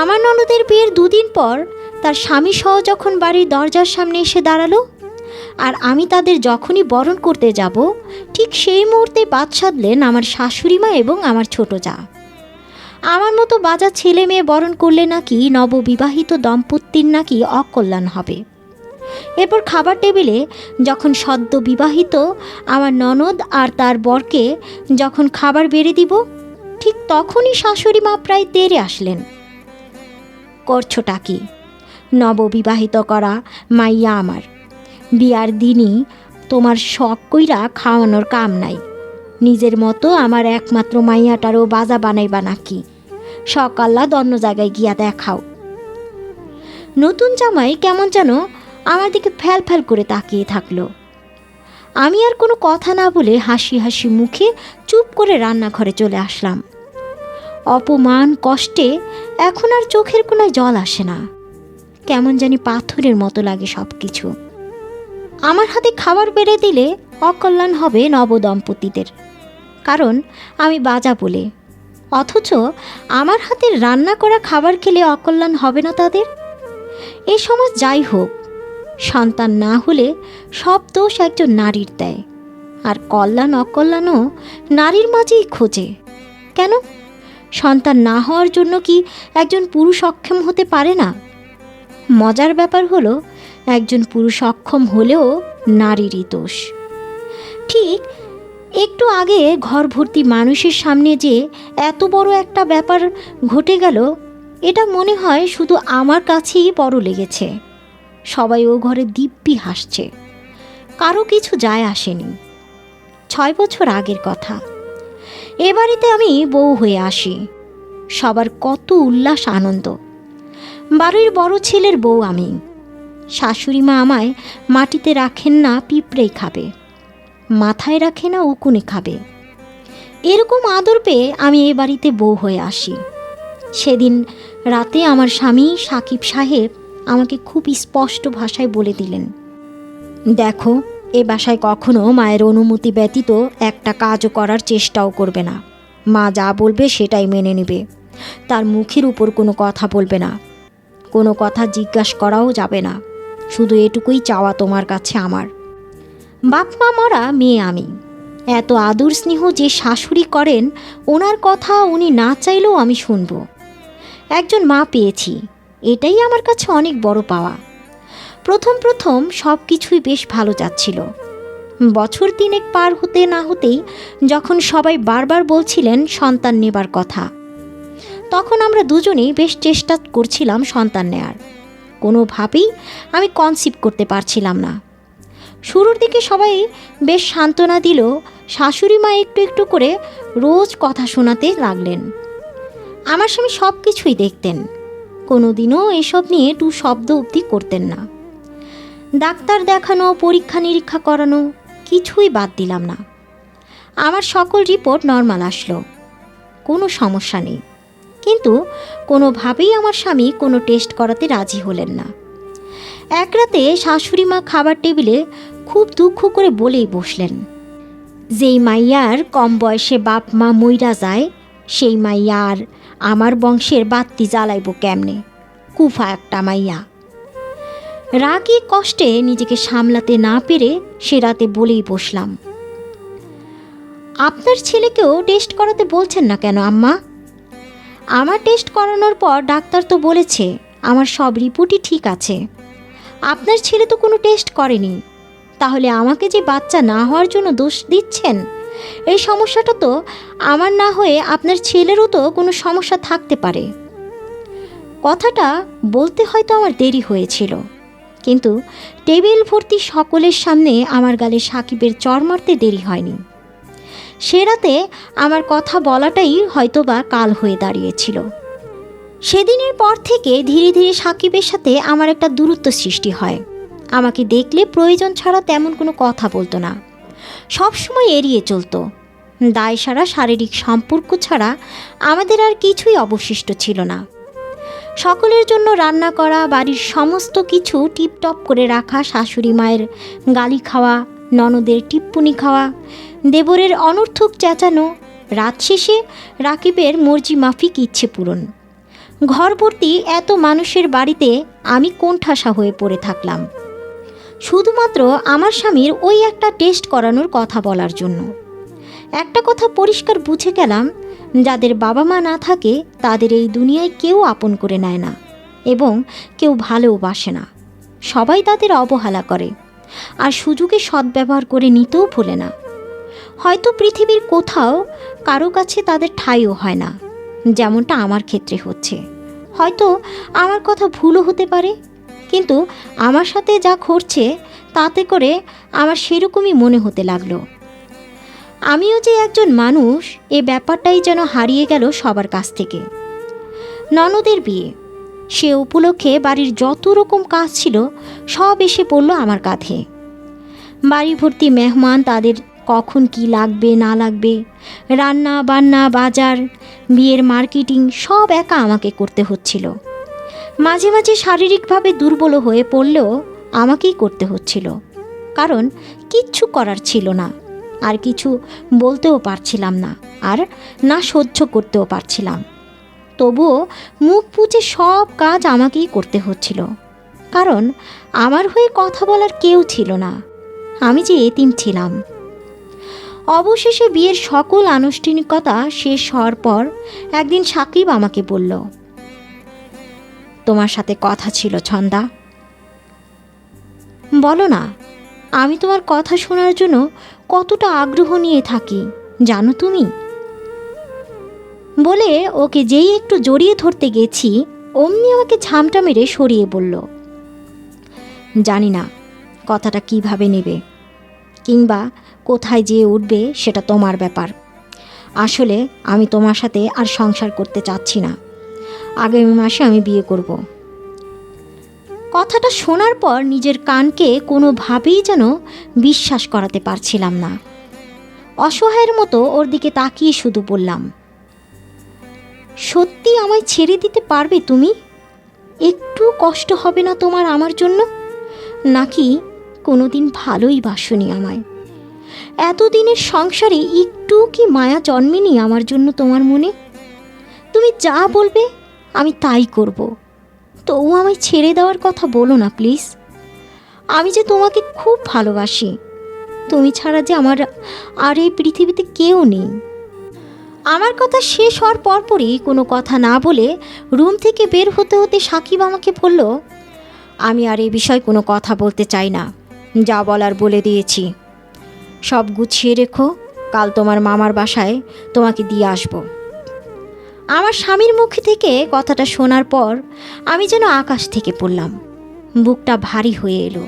আমার ননদের বিয়ের দুদিন পর তার স্বামী সহ যখন বাড়ির দরজার সামনে এসে দাঁড়াল, আর আমি তাদের যখনই বরণ করতে যাব, ঠিক সেই মুহূর্তে বাদ সাধলেন আমার শাশুড়ি মা এবং আমার ছোট যা। আমার মতো বাজার ছেলে মেয়ে বরণ করলে নাকি নববিবাহিত দম্পতির নাকি অকল্যাণ হবে। এরপর খাবার টেবিলে যখন সদ্য বিবাহিত আমার ননদ আর তার বরকে যখন খাবার বেড়ে দিব, ঠিক তখনই শাশুড়ি মা প্রায় তেরে আসলেন। করছোটা কি? নববিবাহিত করা মাইয়া আমার। বিয়ার দিনই তোমার শখ কইরা খাওয়ানোর কাম নাই। নিজের মতো আমার একমাত্র মাইয়াটারও বাজা বানাইবা নাকি? সকাল্লা অন্য জায়গায় গিয়া দেখাও। নতুন জামাই কেমন যেন আমার দিকে ফ্যাল ফ্যাল করে তাকিয়ে থাকল। আমি আর কোনো কথা না বলে হাসি হাসি মুখে চুপ করে রান্নাঘরে চলে আসলাম। অপমান, কষ্টে এখন আর চোখের কোনায় জল আসে না। কেমন জানি পাথরের মতো লাগে সব কিছু আমার হাতে খাবার বেড়ে দিলে অকল্যাণ হবে নবদম্পতিদের। কারণ আমি বাজা বলে। অথচ আমার হাতে রান্না করা খাবার খেলে অকল্যাণ হবে না তাদের? এ সমাজ যাই হোক, সন্তান না হলে সব দোষ একজন নারীর দেয়। আর কল্যাণ অকল্যাণও নারীর মাঝেই খোঁজে। কেন? সন্তান না হওয়ার জন্য কি একজন পুরুষ অক্ষম হতে পারে না? মজার ব্যাপার হলো, একজন পুরুষ অক্ষম হলেও নারীরই দোষ। ঠিক একটু আগে ঘর ভর্তি মানুষের সামনে যে এত বড় একটা ব্যাপার ঘটে গেল, এটা মনে হয় শুধু আমার কাছেই বড় লেগেছে। সবাই ও ঘরে দিব্যি হাসছে। কারও কিছু যায় আসেনি। ছয় বছর আগের কথা। এ বাড়িতে আমি বউ হয়ে আসি। সবার কত উল্লাস, আনন্দ। বাড়ির বড় ছেলের বউ আমি। শাশুড়ি মা আমায় মাটিতে রাখেন না, পিঁপড়েই খাবে। মাথায় রাখে না, উকুনে খাবে। এরকম আদর পেয়ে আমি এ বাড়িতে বউ হয়ে আসি। সেদিন রাতে আমার স্বামী সাকিব সাহেব আমাকে খুব স্পষ্ট ভাষায় বলে দিলেন, দেখো এ বাসায় কখনো মায়ের অনুমতি ব্যতীত একটা কাজও করার চেষ্টাও করবে না। মা যা বলবে সেটাই মেনে নেবে। তার মুখের উপর কোনো কথা বলবে না। কোনো কথা জিজ্ঞাসা করাও যাবে না। শুধু এটুকুই চাওয়া তোমার কাছে আমার। বাপ, মা মরা মেয়ে আমি। এত আদর স্নেহ যে শাশুড়ি করেন, ওনার কথা উনি না চাইলেও আমি শুনব। একজন মা পেয়েছি। এটাই আমার কাছে অনেক বড় পাওয়া। প্রথম প্রথম সব কিছুই বেশ ভালো যাচ্ছিল। বছর তিনেক পার হতে না হতেই যখন সবাই বারবার বলছিলেন সন্তান নেবার কথা, তখন আমরা দুজনেই বেশ চেষ্টা করছিলাম সন্তান নেয়ার। কোনোভাবেই আমি কনসিভ করতে পারছিলাম না। শুরুর দিকে সবাই বেশ সান্ত্বনা দিল, শাশুড়ি মা একটু একটু করে রোজ কথা শোনাতে লাগলেন। আমার স্বামী সব কিছুই দেখতেন। কোনোদিনও এসব নিয়ে টু শব্দ অবধি করতেন না। ডাক্তার দেখানো, পরীক্ষা নিরীক্ষা করানো, কিছুই বাদ দিলাম না। আমার সকল রিপোর্ট নর্মাল আসলো। কোনো সমস্যা নেই। কিন্তু কোনোভাবেই আমার স্বামী কোনো টেস্ট করাতে রাজি হলেন না। এক রাতে শাশুড়ি মা খাবার টেবিলে খুব দুঃখ করে বলেই বসলেন। যেই মাইয়ার কম বয়সে বাপ মা মইরা যায়, সেই মাইয়া আর আমার বংশের বাত্তি জ্বালাইব কেমনে? কুফা একটা মাইয়া। রাগি কষ্টে নিজেকে সামলাতে না পেরে সে রাতে বলেই বসলাম। আপনার ছেলেকেও টেস্ট করাতে বলছেন না কেন, আম্মা? আমার টেস্ট করানোর পর ডাক্তার তো বলেছে, আমার সব রিপোর্টই ঠিক আছে। আপনার ছেলে তো কোনো টেস্ট করেনি। তাহলে আমাকে যে বাচ্চা না হওয়ার জন্য দোষ দিচ্ছেন? এই সমস্যাটা তো আমার না হয়ে আপনার ছেলেরও তো কোনো সমস্যা থাকতে পারে। কথাটা বলতে হয়তো আমার দেরি হয়েছিল। কিন্তু টেবিল ভর্তি সকলের সামনে আমার গালে সাকিবের চর মারতে দেরি হয়নি। সে রাতে আমার কথা বলাটাই হয়তোবা কাল হয়ে দাঁড়িয়েছিল। সেদিনের পর থেকে ধীরে ধীরে সাকিবের সাথে আমার একটা দূরত্ব সৃষ্টি হয়। আমাকে দেখলে প্রয়োজন ছাড়া তেমন কোনো কথা বলতো না। সবসময় এড়িয়ে চলতো। দায় সারা শারীরিক সম্পর্ক ছাড়া আমাদের আর কিছুই অবশিষ্ট ছিল না। সকলের জন্য রান্না করা, বাড়ির সমস্ত কিছু টিপটপ করে রাখা শাশুড়ি মায়ের গালি খাওয়া, ননদের টিপ্পুনি খাওয়া, দেবরের অনর্থক চেঁচানো, রাত শেষে রাকিবের মর্জি মাফিক ইচ্ছে পূরণ। ঘরভর্তি এত মানুষের বাড়িতে আমি কোণঠাসা হয়ে পড়ে থাকলাম। শুধুমাত্র আমার স্বামীর ওই একটা টেস্ট করানোর কথা বলার জন্য। একটা কথা পরিষ্কার বুঝে গেলাম যাদের বাবা মা না থাকে, তাদের এই দুনিয়ায় কেউ আপন করে নেয় না এবং কেউ ভালোবাসে না। সবাই তাদের অবহেলা করে আর সুযোগে সদ্ব্যবহার করে নিতেও ভোলে না। হয়তো পৃথিবীর কোথাও কারও কাছে তাদের ঠাঁইও হয় না, যেমনটা আমার ক্ষেত্রে হচ্ছে। হয়তো আমার কথা ভুলও হতে পারে, কিন্তু আমার সাথে যা ঘটছে তাতে করে আমার সেরকমই মনে হতে লাগল। আমিও যে একজন মানুষ, এ ব্যাপারটাই যেন হারিয়ে গেল সবার কাছ থেকে। ননদের বিয়ে। সে উপলক্ষে বাড়ির যত রকম কাজ ছিল, সব এসে পড়ল আমার কাঁধে। বাড়ি ভর্তি মেহমান তাদের কখন কি লাগবে, না লাগবে, রান্না, বান্না, বাজার, বিয়ের মার্কেটিং, সব একা আমাকে করতে হচ্ছিল। মাঝে মাঝে শারীরিকভাবে দুর্বল হয়ে পড়লেও আমাকেই করতে হচ্ছিল। কারণ কিচ্ছু করার ছিল না। আর কিছু বলতেও পারছিলাম না আর না সহ্য করতেও পারছিলাম। তবুও মুখ পুচে সব কাজ আমাকেই করতে হচ্ছিল। কারণ আমার হয়ে কথা বলার কেউ ছিল না। আমি যে এতিম ছিলাম। অবশেষে বিয়ের সকল আনুষ্ঠানিকতা শেষ হওয়ার পর একদিন সাকিব আমাকে বলল, তোমার সাথে কথা ছিল ছন্দা। বলো না, আমি তোমার কথা শোনার জন্য কতটা আগ্রহ নিয়ে থাকি, জানো তুমি? বলে ওকে যেই একটু জড়িয়ে ধরতে গেছি, অমনি আমাকে ঝামটা মেরে সরিয়ে বলল, জানি না, কথাটা কীভাবে নেবে? কিংবা কোথায় যেয়ে উঠবে সেটা তোমার ব্যাপার। আসলে আমি তোমার সাথে আর সংসার করতে চাচ্ছি না। আগামী মাসে আমি বিয়ে করব। কথাটা শোনার পর নিজের কানকে কোনোভাবেই যেন বিশ্বাস করাতে পারছিলাম না। অসহায়ের মতো ওর দিকে তাকিয়ে শুধু বললাম, সত্যি আমায় ছেড়ে দিতে পারবে তুমি? একটু কষ্ট হবে না তোমার আমার জন্য? নাকি কোনোদিন ভালোই বাসনি আমায়? এতদিনের সংসারে একটু কি মায়া জন্মেনি আমার জন্য তোমার মনে? তুমি যা বলবে আমি তাই করব। তবু আমায় ছেড়ে দেওয়ার কথা বলো না, প্লিজ। আমি যে তোমাকে খুব ভালোবাসি, তুমি ছাড়া যে আমার আর এই পৃথিবীতে কেউ নেই। আমার কথা শেষ হওয়ার পরপরই কোনো কথা না বলে রুম থেকে বের হতে হতে সাকিব আমাকে বলল, আমি আর এই বিষয়ে কোনো কথা বলতে চাই না, যা বলার বলে দিয়েছি। সব গুছিয়ে রেখো, কাল তোমার মামার বাসায় তোমাকে দিয়ে আসব। আমার স্বামীর মুখে থেকে কথাটা শোনার পর আমি যেন আকাশ থেকে পড়লাম। বুকটা ভারী হয়ে এলো।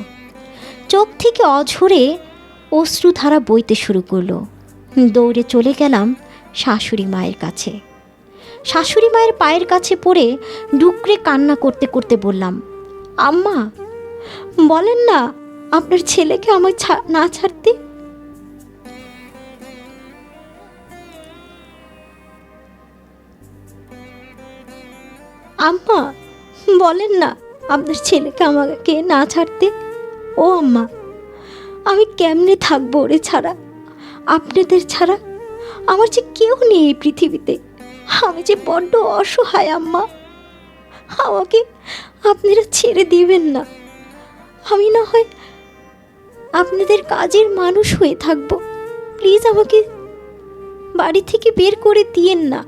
চোখ থেকে অঝরে অশ্রুধারা বইতে শুরু করল। দৌড়ে চলে গেলাম শাশুড়ি মায়ের কাছে। শাশুড়ি মায়ের পায়ের কাছে পড়ে ডুকরে কান্না করতে করতে বললাম, আম্মা, বলেন না, আপনার ছেলেকে আমায় না ছাড়তে আম্মা, বলেন না আপনার ছেলেকে আমাকে না ছাড়তে? ও আম্মা, আমি কেমনে থাকব ওরে ছাড়া? আপনাদের ছাড়া আমার যে কেউ নেই এই পৃথিবীতে। আমি যে বড্ড অসহায় আম্মা। আমাকে আপনারা ছেড়ে দিবেন না। আমি না হয় আপনাদের কাজের মানুষ হয়ে থাকব। প্লিজ আমাকে বাড়ি থেকে বের করে দিয়েন না।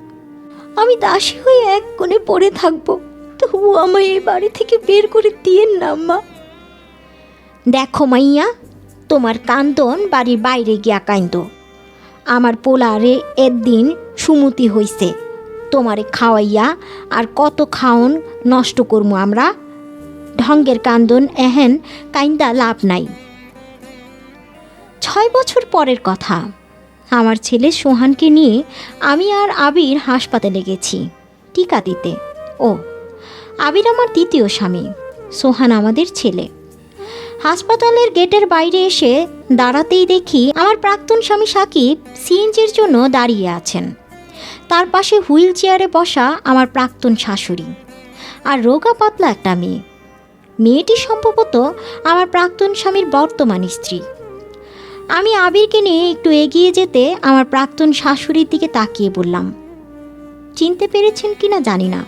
আমি দাসী হয়ে এক কোণে পড়ে থাকব। তবু আমায় এই বাড়ি থেকে বের করে দিয়েন না আম্মা দেখো মাইয়া, তোমার কান্দন বাড়ির বাইরে গিয়া কাইন্দ। আমার পোলারে একদিন সুমতি হইছে। তোমারে খাওয়াইয়া আর কত খাওন নষ্ট করমু আমরা। ঢঙ্গের কান্দন এহেন কাইন্দা লাভ নাই। ছয় বছর পরের কথা। আমার ছেলে সোহানকে নিয়ে আমি আর আবির হাসপাতালে গেছি, টিকা দিতে। ও, আবির আমার দ্বিতীয় স্বামী, সোহান আমাদের ছেলে। হাসপাতালের গেটের বাইরে এসে দাঁড়াতেই দেখি আমার প্রাক্তন স্বামী সাকিব সিএনজির জন্য দাঁড়িয়ে আছেন। তার পাশে হুইল চেয়ারে বসা আমার প্রাক্তন শাশুড়ি। আর রোগা পাতলা একটা মেয়ে। মেয়েটি সম্ভবত আমার প্রাক্তন স্বামীর বর্তমান স্ত্রী। আমি আবিরকে নিয়ে একটু এগিয়ে যেতে আমার প্রাক্তন শাশুড়ির দিকে তাকিয়ে বললাম। চিনতে পেরেছেন কি না জানি না।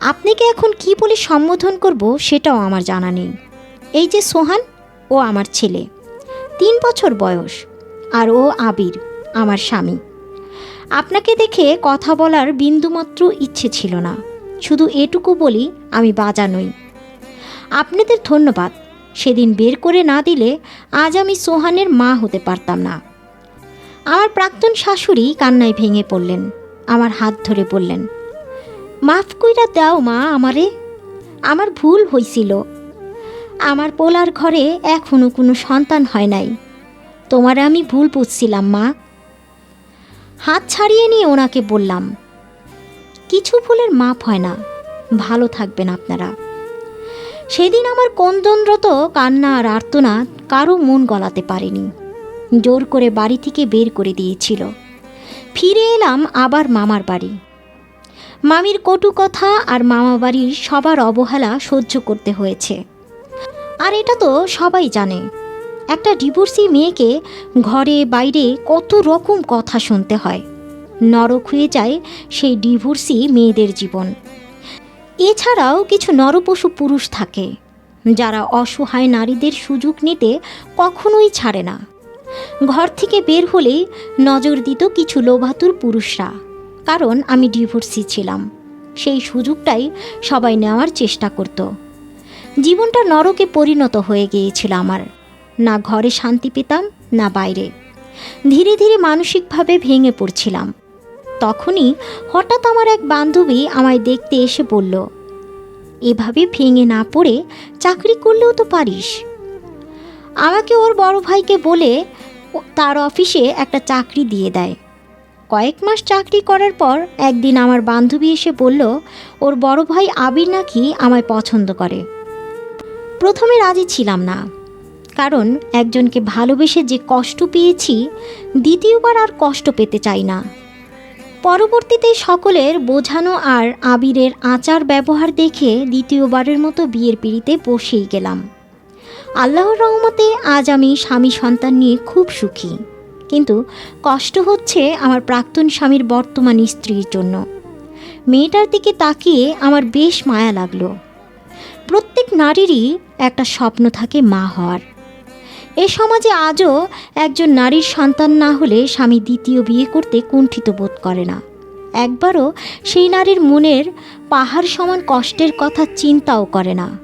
আপনাকে এখন কি বলে সম্বোধন করব সেটাও আমার জানা নেই। এই যে সোহান, ও আমার ছেলে। তিন বছর বয়স, আর ও আবির, আমার স্বামী। আপনাকে দেখে কথা বলার বিন্দুমাত্র ইচ্ছে ছিল না। শুধু এটুকু বলি আমি বাজা নই। আপনাদের ধন্যবাদ। সেদিন বের করে না দিলে আজ আমি সোহানের মা হতে পারতাম না। আমার প্রাক্তন শাশুড়ি কান্নায় ভেঙে পড়লেন, আমার হাত ধরে বললেন, মাফ কইরা দাও মা আমারে, আমার ভুল হইছিল। আমার পোলার ঘরে এখনও কোনো সন্তান হয় নাই। তোমার আমি ভুল বুঝছিলাম মা। হাত ছাড়িয়ে নিয়ে ওনাকে বললাম, কিছু ভুলের মাপ হয় না, ভালো থাকবেন আপনারা। সেদিন আমার কন্দনরত কান্না আর আর্তনাদ কারও মন গলাতে পারেনি। জোর করে বাড়ি থেকে বের করে দিয়েছিল। ফিরে এলাম আবার মামার বাড়ি। মামির কটু কথা আর মামা বাড়ির সবার অবহেলা সহ্য করতে হয়েছে। আর এটা তো সবাই জানে। একটা ডিভোর্সি মেয়েকে ঘরে বাইরে কত রকম কথা শুনতে হয়। নরক হয়ে যায় সেই ডিভোর্সি মেয়েদের জীবন। এছাড়াও কিছু নরপশু পুরুষ থাকে, যারা অসহায় নারীদের সুযোগ নিতে কখনোই ছাড়ে না। ঘর থেকে বের হলেই নজর দিত কিছু লোভাতুর পুরুষরা, কারণ আমি ডিভোর্সি ছিলাম। সেই সুযোগটাই সবাই নেওয়ার চেষ্টা করত। জীবনটা নরকে পরিণত হয়ে গিয়েছিল আমার। না ঘরে শান্তি পেতাম, না বাইরে। ধীরে ধীরে মানসিকভাবে ভেঙে পড়ছিলাম। তখনই হঠাৎ আমার এক বান্ধবী আমায় দেখতে এসে বলল, এভাবে ভেঙে না পড়ে চাকরি করলেও তো পারিস। আমাকে ওর বড় ভাইকে বলে তার অফিসে একটা চাকরি দিয়ে দেয়। কয়েক মাস চাকরি করার পর একদিন আমার বান্ধবী এসে বলল, ওর বড় ভাই আবির নাকি আমায় পছন্দ করে। প্রথমে রাজি ছিলাম না, কারণ একজনকে ভালোবেসে যে কষ্ট পেয়েছি, দ্বিতীয়বার আর কষ্ট পেতে চাই না। পরবর্তীতে সকলের বোঝানো আর আবিরের আচার ব্যবহার দেখে দ্বিতীয়বারের মতো বিয়ের পিড়িতে বসেই গেলাম। আল্লাহর রহমতে আজ আমি স্বামী সন্তান নিয়ে খুব সুখী। কিন্তু কষ্ট হচ্ছে আমার প্রাক্তন স্বামীর বর্তমান স্ত্রীর জন্য। মেয়েটার দিকে তাকিয়ে আমার বেশ মায়া লাগল। প্রত্যেক নারীরই একটা স্বপ্ন থাকে মা হওয়ার। এ সমাজে আজও একজন নারীর সন্তান না হলে স্বামী দ্বিতীয় বিয়ে করতে কুণ্ঠিত বোধ করে না। একবারও সেই নারীর মনের পাহাড় সমান কষ্টের কথা চিন্তাও করে না।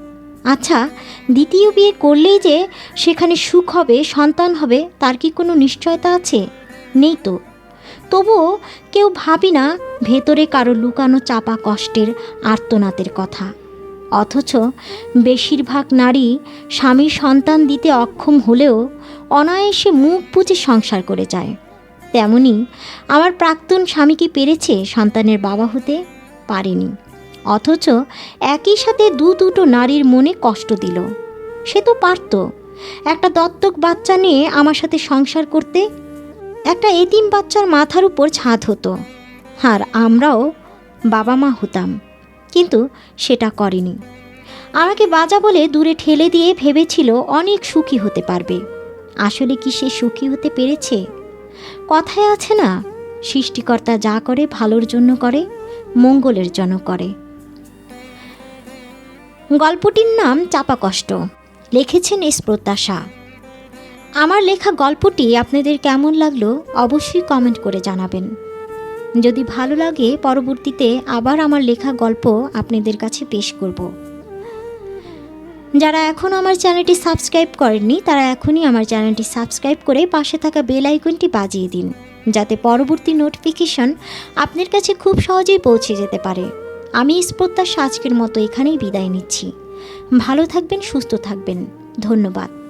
আচ্ছা দ্বিতীয় বিয়ে করলেই যে সেখানে সুখ হবে, সন্তান হবে, তার কি কোনো নিশ্চয়তা আছে? নেই তো। তবুও কেউ ভাবি না ভেতরে কারও লুকানো চাপা কষ্টের আর্তনাতের কথা। অথচ বেশিরভাগ নারী স্বামীর সন্তান দিতে অক্ষম হলেও অনায়াসে মুখ বুঝে সংসার করে যায়। তেমনি আমার প্রাক্তন স্বামী কি পেরেছে সন্তানের বাবা হতে? পারেনি। অথচ একই সাথে দু দুটো নারীর মনে কষ্ট দিল। সে তো পারত। একটা দত্তক বাচ্চা নিয়ে আমার সাথে সংসার করতে। একটা এতিম বাচ্চার মাথার উপর ছাদ হতো। আর আমরাও বাবা মা হতাম। কিন্তু সেটা করেনি। আমাকে বাজা বলে দূরে ঠেলে দিয়ে ভেবেছিল অনেক সুখী হতে পারবে। আসলে কি সে সুখী হতে পেরেছে? কথায় আছে না, সৃষ্টিকর্তা যা করে ভালোর জন্য করে, মঙ্গলের জন্য করে। গল্পটির নাম চাপা কষ্ট। লিখেছেন এস প্রত্যাশা। আমার লেখা গল্পটি আপনাদের কেমন লাগল অবশ্যই কমেন্ট করে জানাবেন। যদি ভালো লাগে, পরবর্তীতে আবার আমার লেখা গল্প আপনাদের কাছে পেশ করব। যারা এখনও আমার চ্যানেলটি সাবস্ক্রাইব করেননি, তারা এখনই আমার চ্যানেলটি সাবস্ক্রাইব করে পাশে থাকা বেল আইকনটি বাজিয়ে দিন, যাতে পরবর্তী নোটিফিকেশন আপনার কাছে খুব সহজেই পৌঁছে যেতে পারে। আমি স্পত্যাশ আজকের মতো এখানেই বিদায় নিচ্ছি। ভালো থাকবেন, সুস্থ থাকবেন। ধন্যবাদ।